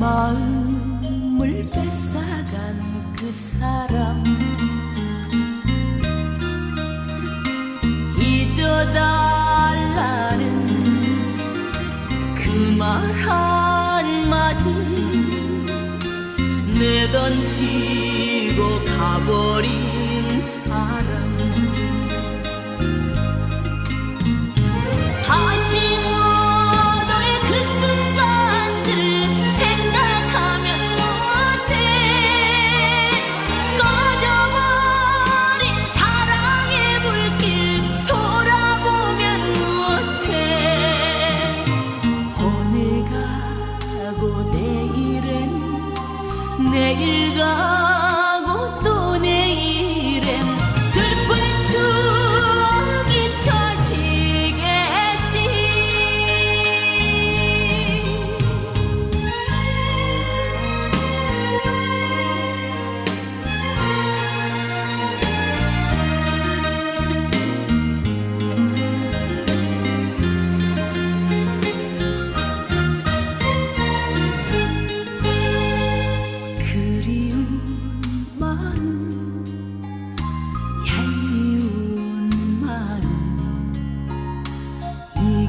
마음을 뺏어간 그 사람. 잊어달라는 그 말 한마디. 내던지고 가버린 사람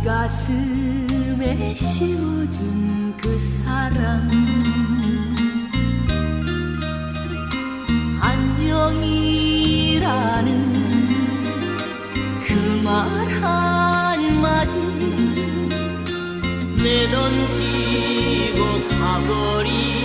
가슴에 심어준 그 사랑. 안녕이라는 그 말 한마디 내던지고 가버린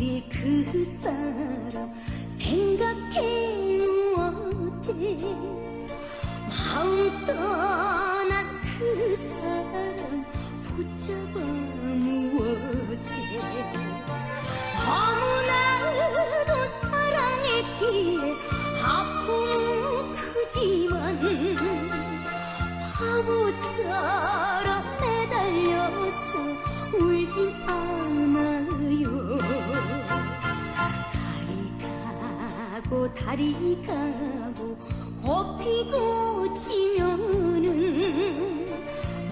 떠나버릴 그 사람 생각해 못해 마음 떠난 그 사람 붙잡아 무엇해 너무나도 사랑했기에 아픔은 크지만 바보처럼 고 달이 가고 꽃피고 지면은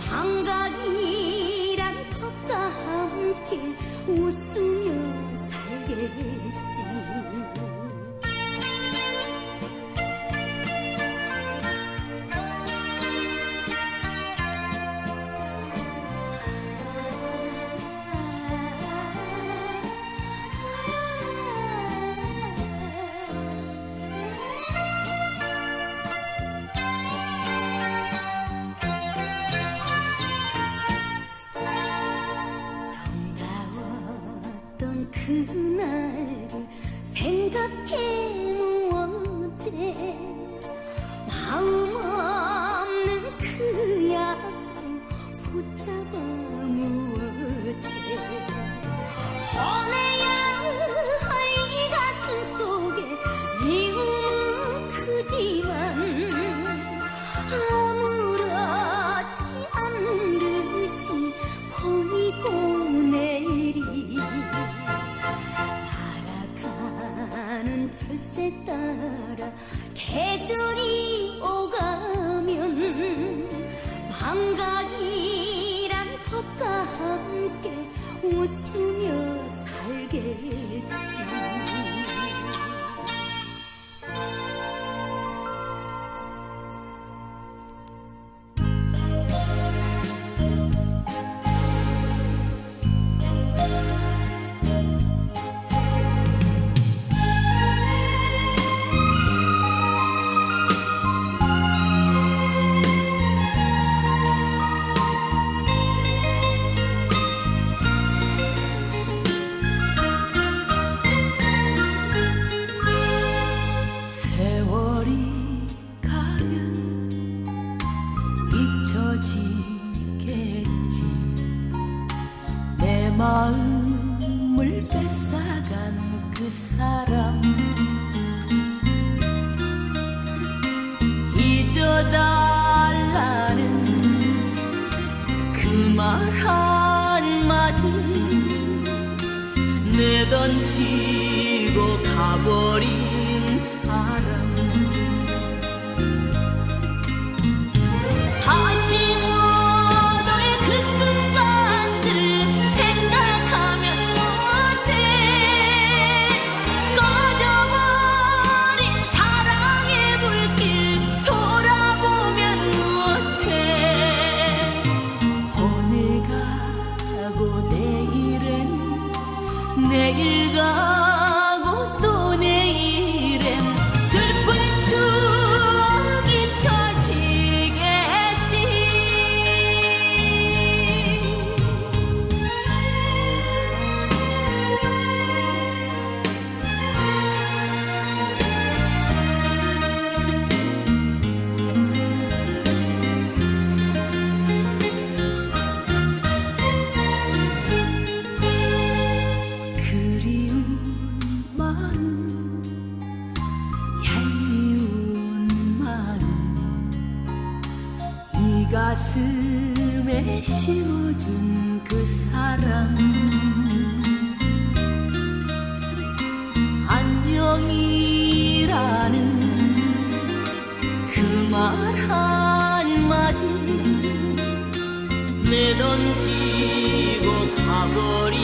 망각이란 덕과 함께 웃으며 살겠지 너무 못해 살 세월이 가면 잊혀지겠지. 내 마음을 뺏어간 그 사람. 잊어달라는 그 말 한마디. 내던지고 가버린 내일 가 가슴에 심어준 그 사랑. 안녕이라는 그 말 한마디 내던지고 가버린